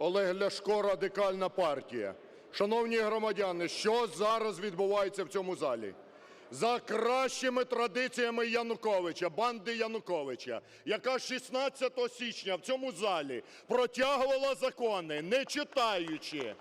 Олег Ляшко, Радикальна партія. Шановні громадяни, що зараз відбувається в цьому залі? За кращими традиціями Януковича, банди Януковича, яка 16 січня в цьому залі протягувала закони, не читаючи,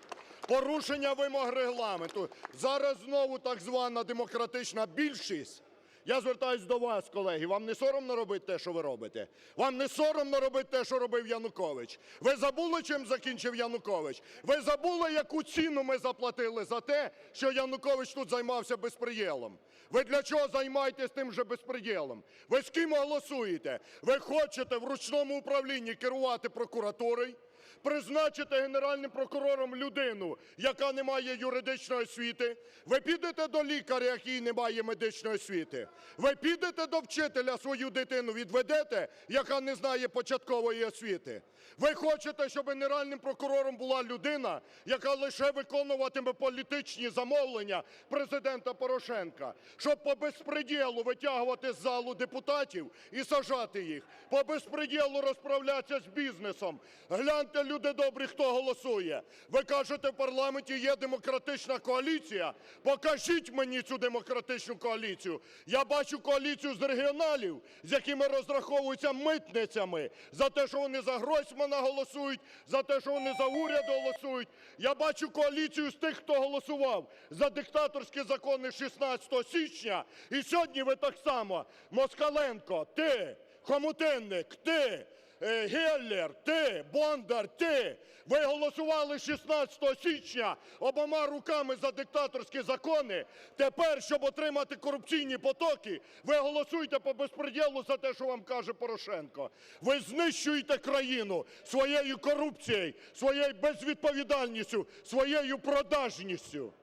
порушення вимог Регламенту. Зараз знову так звана демократична більшість. Я звертаюсь до вас, колеги. Вам не соромно робити те, що ви робите? Вам не соромно робити те, що робив Янукович? Ви забули, чим закінчив Янукович? Ви забули, яку ціну ми заплатили за те, що Янукович тут займався безпредєлом? Ви для чого займаєтесь тим же безпредєлом? Ви з ким голосуєте? Ви хочете в ручному управлінні керувати прокуратурою? Призначити генеральним прокурором людину, яка не має юридичної освіти. Ви підете до лікаря, який не має медичної освіти. Ви підете до вчителя свою дитину відведете, яка не знає початкової освіти. Ви хочете, щоб генеральним прокурором була людина, яка лише виконуватиме політичні замовлення президента Порошенка, щоб по безпреділу витягувати з залу депутатів і сажати їх, по безпреділу розправлятися з бізнесом. Гляньте, люди добрі, хто голосує. Ви кажете, в парламенті є демократична коаліція. Покажіть мені цю демократичну коаліцію. Я бачу коаліцію з регіоналів, з якими розраховуються митницями за те, що вони за Гройсмана голосують, за те, що вони за уряд голосують. Я бачу коаліцію з тих, хто голосував за диктаторські закони 16 січня. І сьогодні ви так само. Москаленко, ти, Хомутинник, ти. Е, Геллер, ти, Бондар, ти. Ви голосували 16 січня обома руками за диктаторські закони. Тепер, щоб отримати корупційні потоки, ви голосуєте по безпреділу за те, що вам каже Порошенко. Ви знищуєте країну своєю корупцією, своєю безвідповідальністю, своєю продажністю.